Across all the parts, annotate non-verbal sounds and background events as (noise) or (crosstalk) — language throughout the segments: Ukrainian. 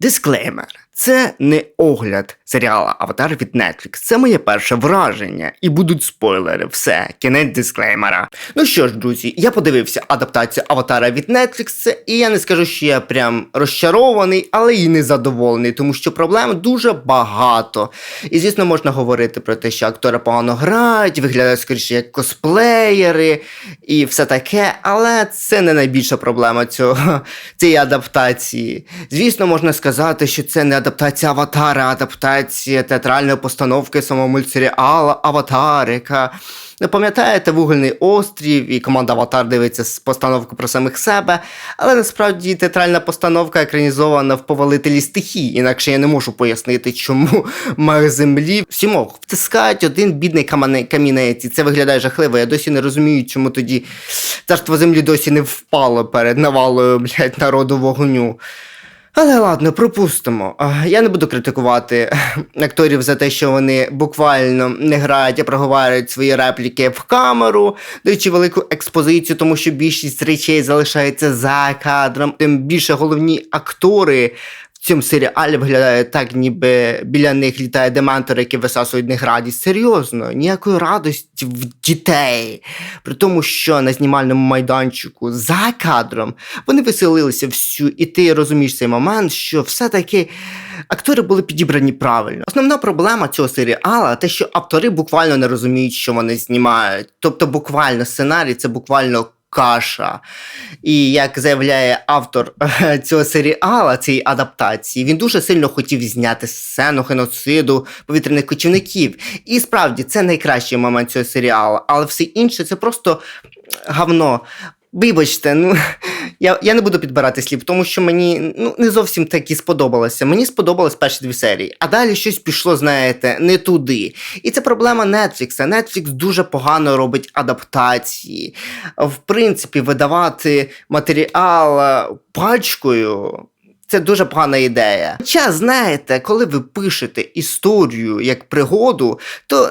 Disclaimer. Це не огляд серіала Аватар від Netflix. Це моє перше враження. І будуть спойлери. Все, кінець дисклеймера. Ну що ж, друзі, я подивився адаптацію Аватара від Netflix, і я не скажу, що я прям розчарований, але і не задоволений, тому що проблем дуже багато. І звісно, можна говорити про те, що актори погано грають, виглядають скоріше як косплеєри і все таке, але це не найбільша проблема цього (laughs) цієї адаптації. Звісно, можна сказати, що це не адаптація аватара, адаптація театральної постановки самого мультсеріалу Аватар, яка. Не пам'ятаєте вугільний острів, і команда Аватар дивиться з постановку про самих себе, але насправді театральна постановка екранізована в повалителі стихій, інакше я не можу пояснити, чому мах землі сімох втискають один бідний камінець, і це виглядає жахливо. Я досі не розумію, чому тоді царство землі досі не впало перед навалою блядь, народу вогню. Але ладно, пропустимо. Я не буду критикувати (laughs) акторів за те, що вони буквально не грають, а проговарюють свої репліки в камеру, даючи велику експозицію, тому що більшість речей залишається за кадром. Тим більше головні актори в цьому серіалі виглядають так, ніби біля них літає дементор, який висасують них радість. Серйозно, ніякої радості в дітей. При тому, що на знімальному майданчику за кадром вони веселилися всю, і ти розумієш цей момент, що все-таки актори були підібрані правильно. Основна проблема цього серіала те, що автори буквально не розуміють, що вони знімають. Тобто, буквально сценарій це буквально. Каша. І як заявляє автор е, цього серіала, цієї адаптації, він дуже сильно хотів зняти сцену геноциду повітряних кочівників. І справді це найкращий момент цього серіалу, але все інше це просто гавно. Вибачте, ну я, я не буду підбирати слів, тому що мені ну, не зовсім так і сподобалося. Мені сподобались перші дві серії, а далі щось пішло, знаєте, не туди. І це проблема Netflix. Netflix дуже погано робить адаптації. В принципі, видавати матеріал е, пачкою. Це дуже погана ідея. Хоча, знаєте, коли ви пишете історію як пригоду, то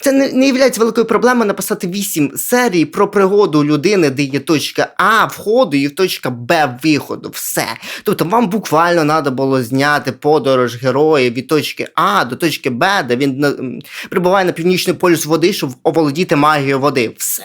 це не, не є великою проблемою написати 8 серій про пригоду людини, де є точка А входу і точка Б виходу. Все. Тобто вам буквально треба було зняти подорож героя від точки А до точки Б, де він на- прибуває на північний полюс води, щоб оволодіти магією води. Все.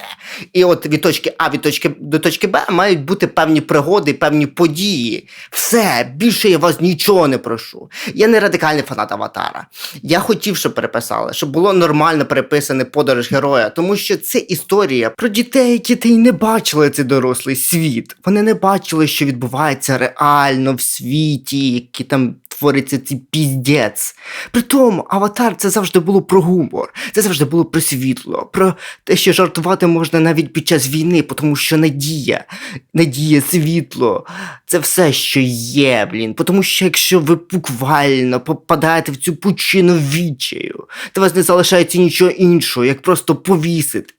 І от від точки А від точки до точки Б мають бути певні пригоди, певні події. Все, більше я вас нічого не прошу. Я не радикальний фанат аватара. Я хотів, щоб переписали, щоб було нормально переписане подорож героя, тому що це історія про дітей, які ти й не бачили цей дорослий світ. Вони не бачили, що відбувається реально в світі, які там. Твориться цей піздець. При тому, аватар це завжди було про гумор, це завжди було про світло, про те, що жартувати можна навіть під час війни, тому що надія, надія, світло це все, що є, блін. Тому що якщо ви буквально попадаєте в цю пучину відчаю, то вас не залишається нічого іншого, як просто повіситись.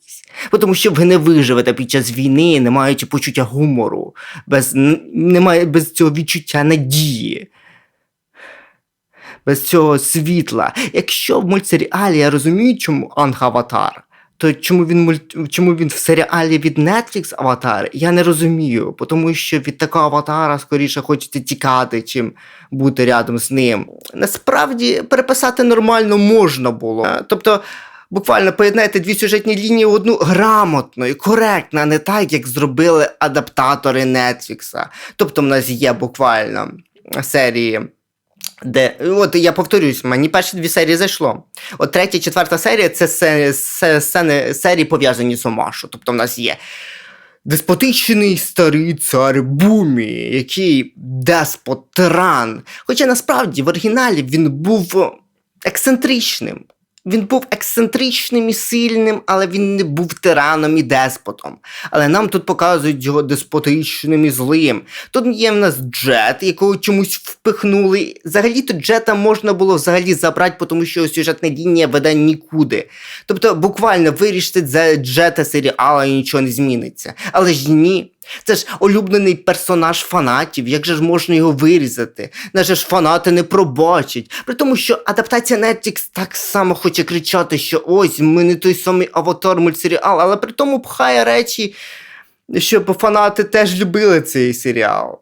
Тому що ви не виживете під час війни, не маючи почуття гумору, без, немає без цього відчуття надії без цього світла. Якщо в мультсеріалі я розумію, чому Анг Аватар, то чому він мульт... чому він в серіалі від Netflix Аватар, я не розумію, тому що від такого аватара скоріше хочеться тікати, чим бути рядом з ним. Насправді переписати нормально можна було. Тобто. Буквально поєднайте дві сюжетні лінії в одну грамотно і коректно, а не так, як зробили адаптатори Нетфлікса. Тобто, в нас є буквально серії де, от я повторюсь, мені перші дві серії зайшло. От третя, четверта серія це сцени серії пов'язані з Омашу. Тобто в нас є деспотичний старий цар Бумі, який деспот тиран. Хоча насправді в оригіналі він був ексцентричним. Він був ексцентричним і сильним, але він не був тираном і деспотом. Але нам тут показують його деспотичним і злим. Тут є в нас Джет, якого чомусь впихнули. Взагалі-то Джета можна було взагалі забрати, тому що сюжетна лінія веде нікуди. Тобто буквально вирішити за Джета серіала і нічого не зміниться. Але ж ні. Це ж улюблений персонаж фанатів, як же ж можна його вирізати? Наже ж фанати не пробачать. При тому, що адаптація Netflix так само хоче кричати, що ось ми не той самий аватар мультсеріал, але при тому пхає речі, щоб фанати теж любили цей серіал.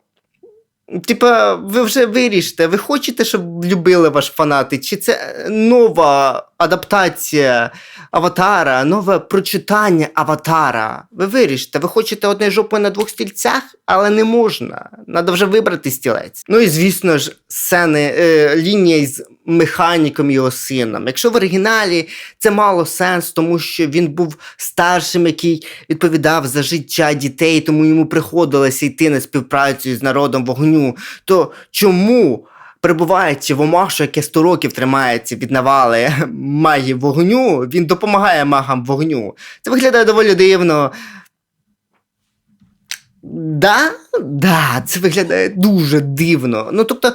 Типа, ви вже вирішите, ви хочете, щоб любили ваш фанати? Чи це нова адаптація аватара, нове прочитання аватара? Ви вирішите, ви хочете одне жопу на двох стільцях, але не можна. Надо вже вибрати стілець. Ну і звісно ж, сцени, е, лінія з механіком його сином. Якщо в оригіналі це мало сенс, тому що він був старшим, який відповідав за життя дітей, тому йому приходилося йти на співпрацю з народом вогню, то чому? Перебуваючи в Омашу, яке 100 років тримається від навали магії вогню, він допомагає магам вогню. Це виглядає доволі дивно. Да, да, це виглядає дуже дивно. Ну тобто,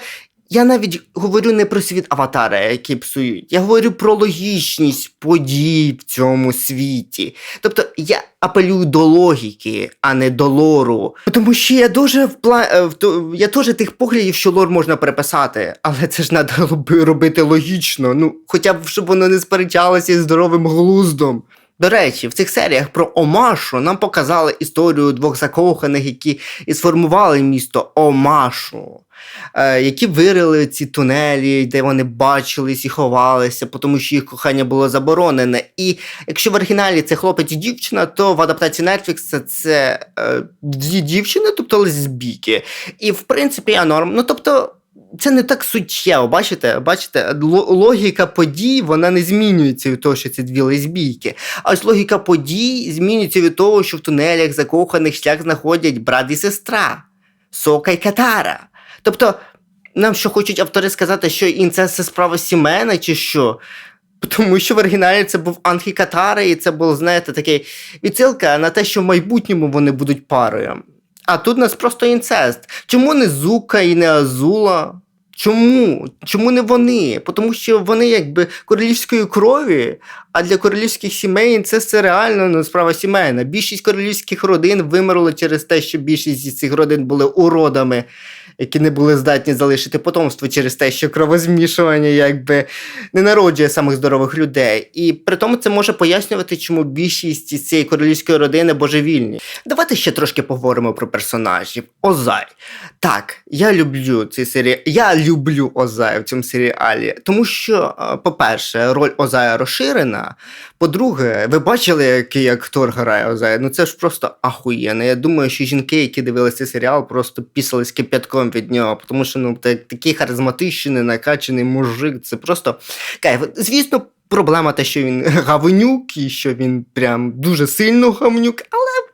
я навіть говорю не про світ аватара, який псують. Я говорю про логічність подій в цьому світі. Тобто я апелюю до логіки, а не до лору. Тому що я дуже впла... е, в я теж тих поглядів, що лор можна переписати, але це ж треба (laughs) робити логічно. Ну, хоча б щоб воно не сперечалося із здоровим глуздом. До речі, в цих серіях про Омашу нам показали історію двох закоханих, які і сформували місто Омашу, е, які вирили ці тунелі, де вони бачились і ховалися, тому що їх кохання було заборонене. І якщо в оригіналі це хлопець і дівчина, то в адаптації Netflix це, е, дві дівчини, тобто лесбійки. І в принципі я норм. Ну тобто. Це не так суттєво, бачите? Бачите, логіка подій вона не змінюється від того, що це дві лесбійки. А ось логіка подій змінюється від того, що в тунелях закоханих шлях знаходять брат і сестра, Сока і Катара. Тобто, нам що хочуть автори сказати, що інцест це справа сімейна, чи що? Тому що в оригіналі це був Анхі Катара, і це був, знаєте, такий відсилка на те, що в майбутньому вони будуть парою. А тут у нас просто інцест. Чому не Зука і не Азула? Чому? Чому не вони? Тому що вони якби королівської крові, а для королівських сімей це реально ну, справа сімейна. Більшість королівських родин вимерли через те, що більшість із цих родин були уродами, які не були здатні залишити потомство через те, що кровозмішування якби не народжує самих здорових людей. І при тому це може пояснювати, чому більшість із цієї королівської родини божевільні. Давайте ще трошки поговоримо про персонажів. Озай. Так, я люблю цей серіал. Я люблю Озая в цьому серіалі, тому що, е, по-перше, роль Озая розширена. По-друге, ви бачили, який актор грає Озая? Ну це ж просто ахуєнно. Я думаю, що жінки, які дивилися серіал, просто пісались кип'ятком від нього, тому що ну та- такий харизматичний, накачаний мужик. Це просто кайф. Звісно. Проблема те, що він гавнюк, і що він прям дуже сильно гавнюк, але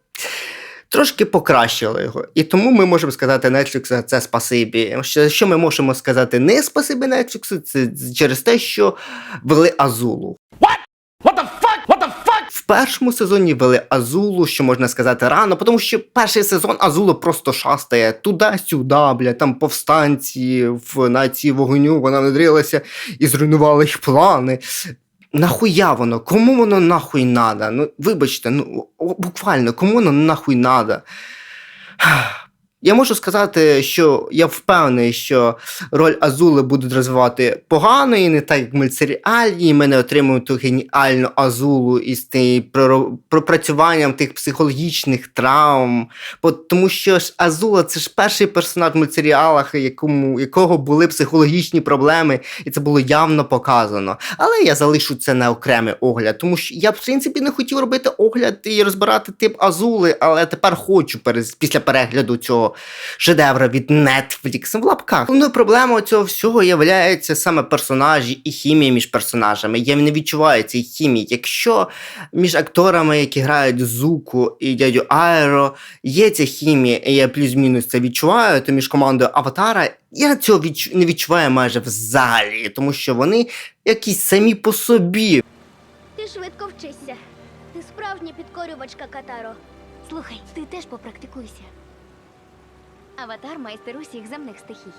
трошки покращили його. І тому ми можемо сказати Netflix за це спасибі. Що, що ми можемо сказати не спасибі Netflix, це через те, що вели Азулу. What the fuck? What the fuck? В першому сезоні вели Азулу, що можна сказати рано, тому що перший сезон Азулу просто шастає туди-сюди, бля, там повстанці в нації вогню, вона внедрилася і зруйнувала їх плани. Нахуя воно? Кому воно нахуй надо? Ну, вибачте, ну буквально, кому воно нахуй надо? Я можу сказати, що я впевнений, що роль Азули будуть розвивати погано і не так, як мультсеріалі, і ми не отримуємо ту геніальну Азулу із тим пропрацюванням тих психологічних травм. Тому що ж Азула це ж перший персонаж в мультсеріалах, якому, якого були психологічні проблеми, і це було явно показано. Але я залишу це на окремий огляд, тому що я, в принципі, не хотів робити огляд і розбирати тип Азули, але тепер хочу після перегляду цього шедевра від Netflix в лапках. Головною проблемою цього всього є саме персонажі і хімія між персонажами. Я не відчуваю цієї хімії. Якщо між акторами, які грають Зуку і дядю Айро, є ця хімія, і я плюс-мінус це відчуваю, то між командою Аватара я цього відчу- не відчуваю майже взагалі, тому що вони якісь самі по собі. Ти швидко вчишся. Ти справжня підкорювачка Катаро. Слухай, ти теж попрактикуйся. Аватар майстер усіх земних стихій.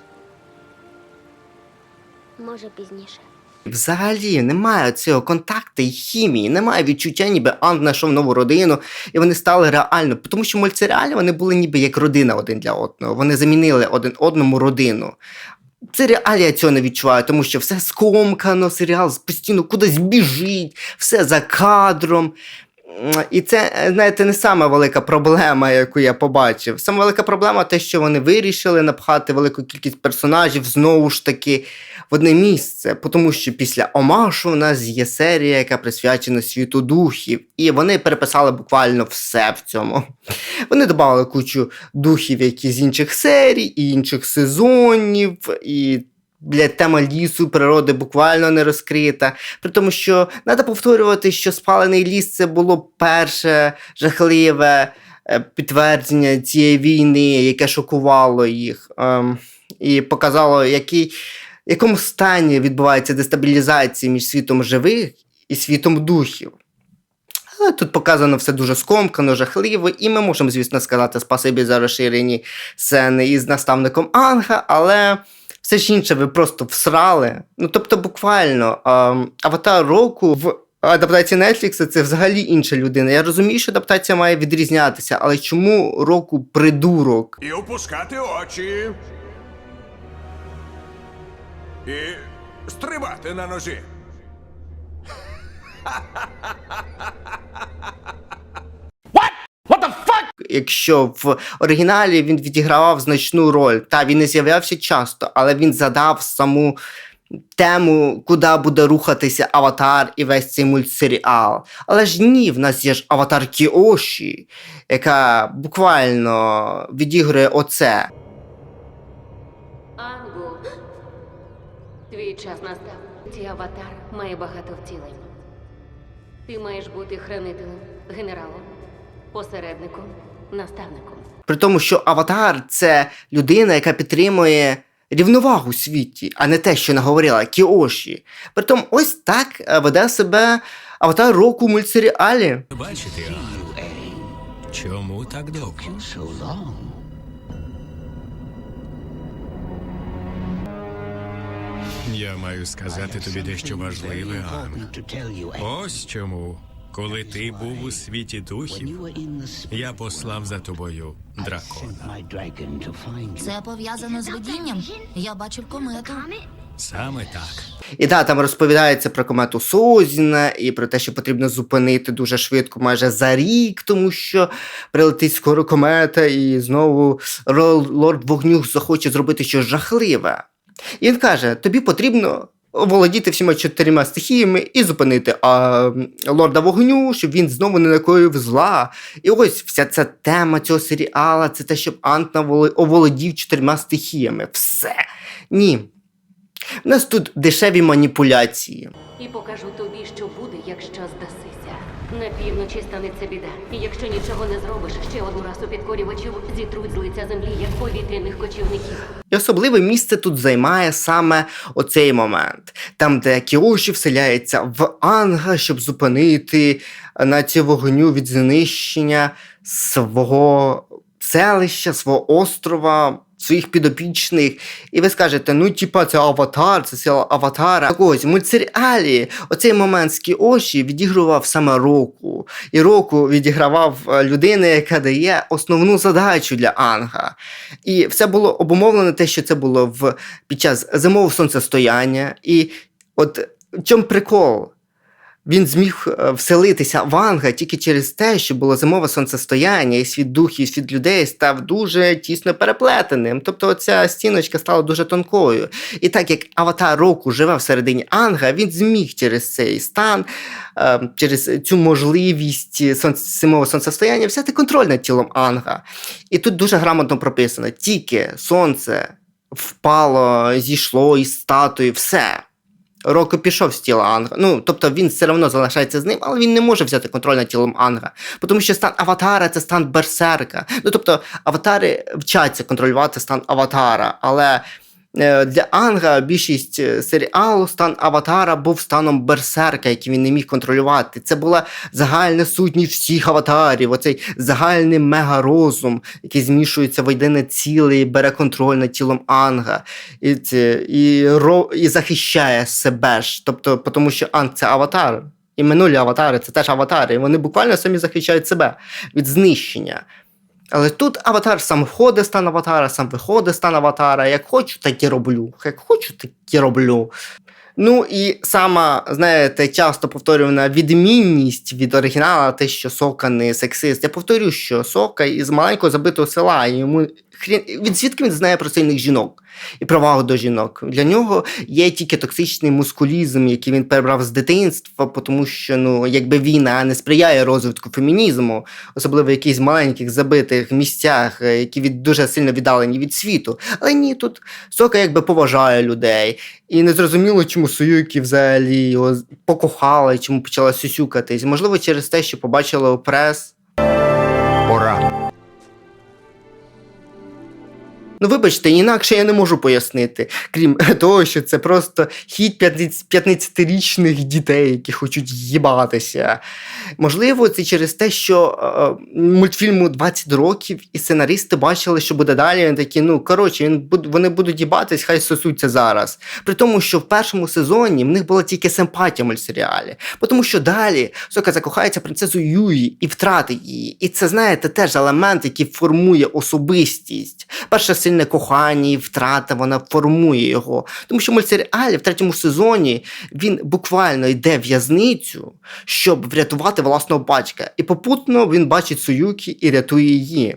Може пізніше. Взагалі немає цього контакту і хімії, немає відчуття, ніби Ант знайшов нову родину, і вони стали реально. Тому що мультсеріалі вони були ніби як родина один для одного. Вони замінили один одному родину. В серіалі я цього не відчуваю, тому що все скомкано, серіал постійно кудись біжить, все за кадром. І це, знаєте, не сама велика проблема, яку я побачив. Сама велика проблема те, що вони вирішили напхати велику кількість персонажів знову ж таки в одне місце. Тому що після Омашу у нас є серія, яка присвячена світу духів, і вони переписали буквально все в цьому. Вони додали кучу духів, які з інших серій, і інших сезонів, і. Бля, тема лісу, природи буквально не розкрита. При тому, що треба повторювати, що спалений ліс це було перше жахливе е, підтвердження цієї війни, яке шокувало їх, ем, і показало, який, в якому стані відбувається дестабілізація між світом живих і світом духів. Але тут показано все дуже скомкано, жахливо, і ми можемо, звісно, сказати спасибі за розширені сцени із наставником Анга, але все ж інше ви просто всрали. Ну, тобто, буквально, аватар року в адаптації Netflix це взагалі інша людина. Я розумію, що адаптація має відрізнятися, але чому року придурок? І опускати очі. І стрибати на ножі. Якщо в оригіналі він відігравав значну роль, та він не з'являвся часто, але він задав саму тему, куди буде рухатися аватар і весь цей мультсеріал. Але ж ні, в нас є ж аватар Кіоші, яка буквально відігрує оце. Ангу, твій час настав. Цей аватар має багато втілень. Ти маєш бути хранителем, генералом, посередником, наставником. При тому, що аватар це людина, яка підтримує рівновагу у світі, а не те, що наговорила Кіоші. Притом, ось так е, веде себе аватар року в мультсеріалі. Бачите? Чому так довго? Я маю сказати тобі дещо важливе. Ось чому. Коли ти був у світі духів, я послав за тобою дракона. Це пов'язано з видінням. Я бачив комету. Саме так. І да, там розповідається про комету Созіна і про те, що потрібно зупинити дуже швидко, майже за рік, тому що прилетить скоро комета, і знову лорд вогню захоче зробити щось жахливе. І він каже: тобі потрібно. Володіти всіма чотирма стихіями і зупинити а, лорда вогню, щоб він знову не накоїв зла. І ось вся ця тема цього серіала це те, щоб Ант оволодів чотирма стихіями. Все. Ні. У нас тут дешеві маніпуляції. І покажу тобі, що буде, якщо здасися. На півночі станеться біда. І якщо нічого не зробиш, ще одну расу підкорювачів зітруть з лиця землі, як повітряних кочівників. І особливе місце тут займає саме оцей момент, там, де Кіоші вселяється в Анга, щоб зупинити націю вогню від знищення свого селища, свого острова. Своїх підопічних, і ви скажете, ну типа це аватар, це сила аватара. Так ось в мультсеріалі оцей з Кіоші відігрував саме Року. І Року відігравав е, людина, яка дає основну задачу для Анга. І все було обумовлено те, що це було в, під час зимового сонцестояння. І от в чому прикол? Він зміг е, вселитися в Анга тільки через те, що було зимове сонцестояння, і світ духів, і світ людей став дуже тісно переплетеним. Тобто ця стіночка стала дуже тонкою. І так як аватар року живе всередині Анга, він зміг через цей стан, е, через цю можливість зимового сонцестояння взяти контроль над тілом Анга. І тут дуже грамотно прописано: тільки сонце впало, зійшло із статуї, все. Роко пішов з тіла Анга. Ну, тобто він все одно залишається з ним, але він не може взяти контроль над тілом Анга. Тому що стан аватара це стан берсерка. Ну, тобто, аватари вчаться контролювати стан аватара, але. Е, Для Анга більшість е, серіалу стан аватара був станом берсерка, який він не міг контролювати. Це була загальна сутність всіх аватарів, оцей загальний мегарозум, який змішується в єдине ціле і бере контроль над тілом Анга і, це, і, ро, і захищає себе ж. Тобто, тому що Анг це аватар. І минулі аватари це теж аватари. І вони буквально самі захищають себе від знищення. Але тут аватар сам входить стан аватара, сам виходить стан аватара. Як хочу, так і роблю. Як хочу, так і роблю. Ну і сама, знаєте, часто повторювана відмінність від оригінала, те, що Сока не сексист. Я повторю, що Сока із маленького забитого села, і йому хрін... від звідки він знає про сильних жінок і провагу до жінок. Для нього є тільки токсичний мускулізм, який він перебрав з дитинства, тому що ну, якби війна не сприяє розвитку фемінізму, особливо в якихось маленьких забитих місцях, е, які від дуже сильно віддалені від світу. Але ні, тут Сока якби поважає людей. І не зрозуміло, чому Союкі взагалі його покохала, чому почала сюсюкатись. Можливо, через те, що побачила опрес. Ну, вибачте, інакше я не можу пояснити, крім (laughs) того, що це просто хід 15-річних дітей, які хочуть їбатися. Можливо, це через те, що е, мультфільму 20 років, і сценаристи бачили, що буде далі. Вони такі, ну коротше, він вони будуть їбатись, хай сосуться зараз. При тому, що в першому сезоні в них була тільки симпатія в мультсеріалі. Тому що далі Сока закохається в принцесу Юї і втратить її. І це, знаєте, теж елемент, який формує особистість. Перше сильне кохання і втрата, вона формує його. Тому що мультсеріалі в третьому сезоні він буквально йде в в'язницю, щоб врятувати власного батька. І попутно він бачить Суюкі і рятує її.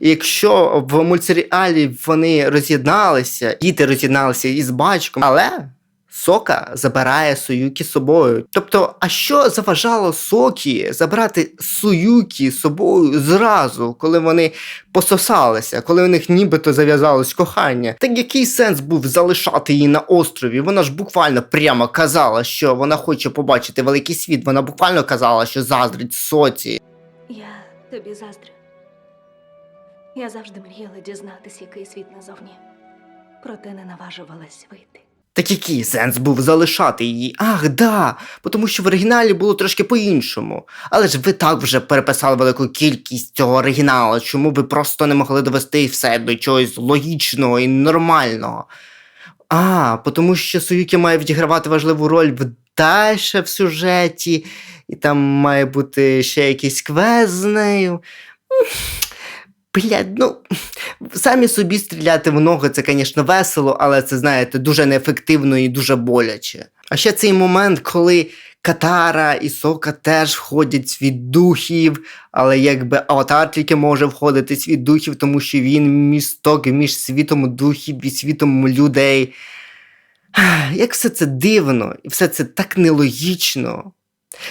І якщо в мультсеріалі вони роз'єдналися, діти роз'єдналися із батьком, але Сока забирає Суюкі з собою. Тобто, а що заважало Сокі забрати Суюкі з собою зразу, коли вони пососалися, коли у них нібито зав'язалось кохання? Так який сенс був залишати її на острові? Вона ж буквально прямо казала, що вона хоче побачити великий світ. Вона буквально казала, що заздрить Соці. Я тобі заздрю. Я завжди мріяла дізнатися, який світ назовні. Проте не наважувалась вийти. Так який сенс був залишати її? Ах, да, тому що в оригіналі було трошки по-іншому. Але ж ви так вже переписали велику кількість цього оригіналу, чому ви просто не могли довести все до чогось логічного і нормального. А, тому що Суюкі має відігравати важливу роль в дальше в сюжеті, і там має бути ще якийсь квест з нею. Блядь, ну (laughs) самі собі стріляти в ноги, це, звісно, весело, але це, знаєте, дуже неефективно і дуже боляче. А ще цей момент, коли Катара і Сока теж входять в світ духів, але якби аватар тільки може входити світ духів, тому що він місток між світом духів і світом людей. Як все це дивно, і все це так нелогічно.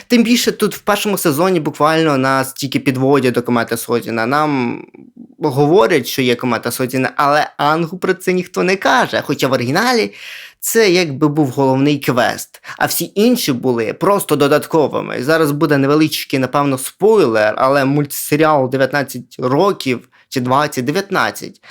Тим більше тут в першому сезоні буквально нас тільки підводять до комета Сотіна. Нам говорять, що є комета Сотіна, але Ангу про це ніхто не каже. Хоча в оригіналі це якби був головний квест, а всі інші були просто додатковими. Зараз буде невеличкий, напевно, спойлер, але мультсеріал 19 років чи 20, 19.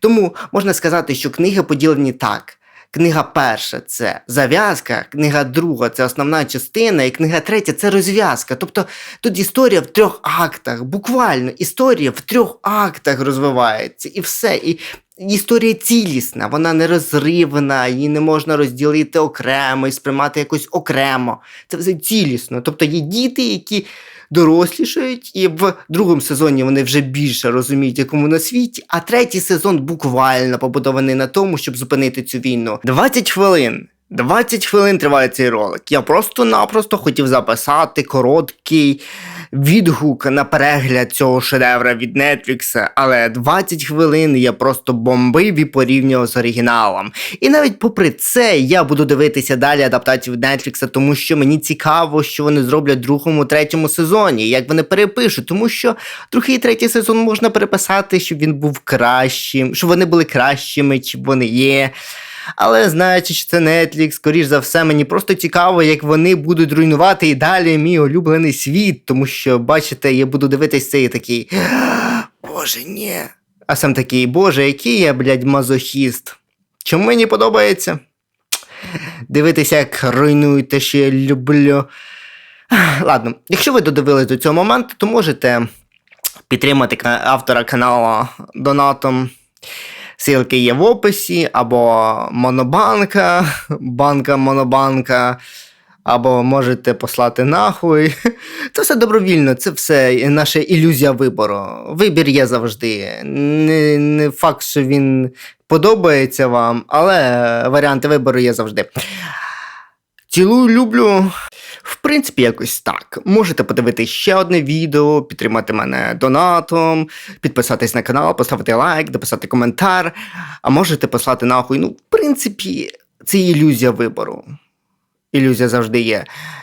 Тому можна сказати, що книги поділені так. Книга перша це зав'язка, книга друга це основна частина, і книга третя це розв'язка. Тобто тут історія в трьох актах, буквально історія в трьох актах розвивається, і все. І історія цілісна, вона нерозривна, її не можна розділити окремо і сприймати якось окремо. Це все цілісно. Тобто є діти, які дорослішають, і в другому сезоні вони вже більше розуміють, якому на світі, а третій сезон буквально побудований на тому, щоб зупинити цю війну. 20 хвилин. 20 хвилин триває цей ролик. Я просто-напросто хотів записати короткий відгук на перегляд цього шедевра від Netflix, але 20 хвилин я просто бомбив і порівнював з оригіналом. І навіть попри це я буду дивитися далі адаптацію від Netflix, тому що мені цікаво, що вони зроблять в другому, третьому сезоні, як вони перепишуть, тому що другий і третій сезон можна переписати, щоб він був кращим, щоб вони були кращими, чи вони є. Але знаючи, що це Netflix, скоріш за все, мені просто цікаво, як вони будуть руйнувати і далі мій улюблений світ, тому що, бачите, я буду дивитись це і такий. Боже, ні. А сам такий, боже, який я, блядь, мазохіст. Чому мені подобається? Дивитися, як руйнують те, що я люблю. Ладно, якщо ви додивились до цього моменту, то можете підтримати автора каналу донатом. Силки є в описі, або Монобанка, (laughs) банка Монобанка, або можете послати нахуй. (laughs) Це все добровільно, це все наша ілюзія вибору. Вибір є завжди. Не, не факт, що він подобається вам, але варіанти вибору є завжди. Цілую, люблю. Принципі, якось так. Можете подивитися ще одне відео, підтримати мене донатом, підписатись на канал, поставити лайк, дописати коментар, а можете послати нахуй. Ну, в принципі, це ілюзія вибору. Ілюзія завжди є.